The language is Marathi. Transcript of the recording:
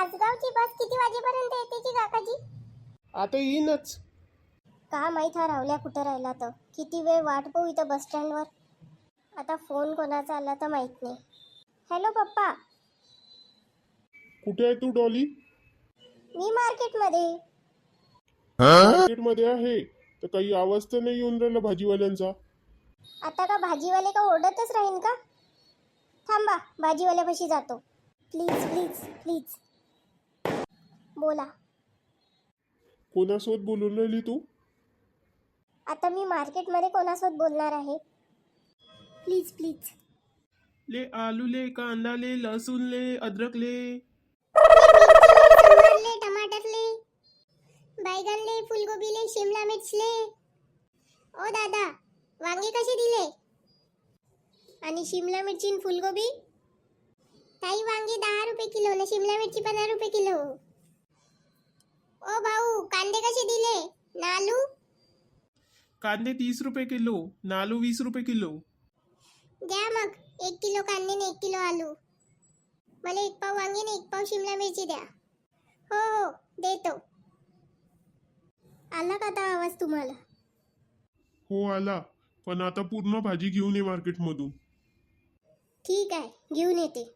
आजगावची बस किती वाजेपर्यंत येते जी काकाजी? आता येईनच. का माहीत हा रावल्या कुठं राहिला तर? किती वेळ वाट पाहू इथं बस स्टँडवर? आता फोन कोणाचा आला तर माहीत नाही. हॅलो पप्पा. कुठे आहे तू डॉली? मी मार्केटमध्ये. मार्केटमध्ये आहे. तर काही आवाज तर नाही येऊन राहिला भाजीवाल्यांचा. आता का भाजीवाले का ओरडतच राहीन का? थांबा भाजीवाल्यापाशी जातो. Please please please. बोला. कोणासोबत बोलून राहिली तू? आता मी मार्केटमध्ये कोणासोबत बोलणार आहे? Please please. ले आलू ले कांदा ले लसूण ले अद्रक ले. टमाटरले टमाटरले बैगनले फुलगोबीले शिमला मिर्चले ओ दादा वांगे कसे दिले? आणि शिमला मिरची आणि फुलगोबी ताई वांगे दहा रुपये किलो आणि शिमला मिरची पंधरा रुपये किलो. कसे दिले? नालू? कांदे तीस रुपये किलो नालू वीस रुपये किलो. द्या मग. एक किलो कांदे आणि एक किलो आलू. मला एक पाव वांगे आणि एक पाव शिमला मिरची द्या. हो हो देतो. आला का आता आवाज तुम्हाला? हो आला. पण आता पूर्ण भाजी घेऊन ये मार्केटमधून. ठीक आहे घेऊन येते.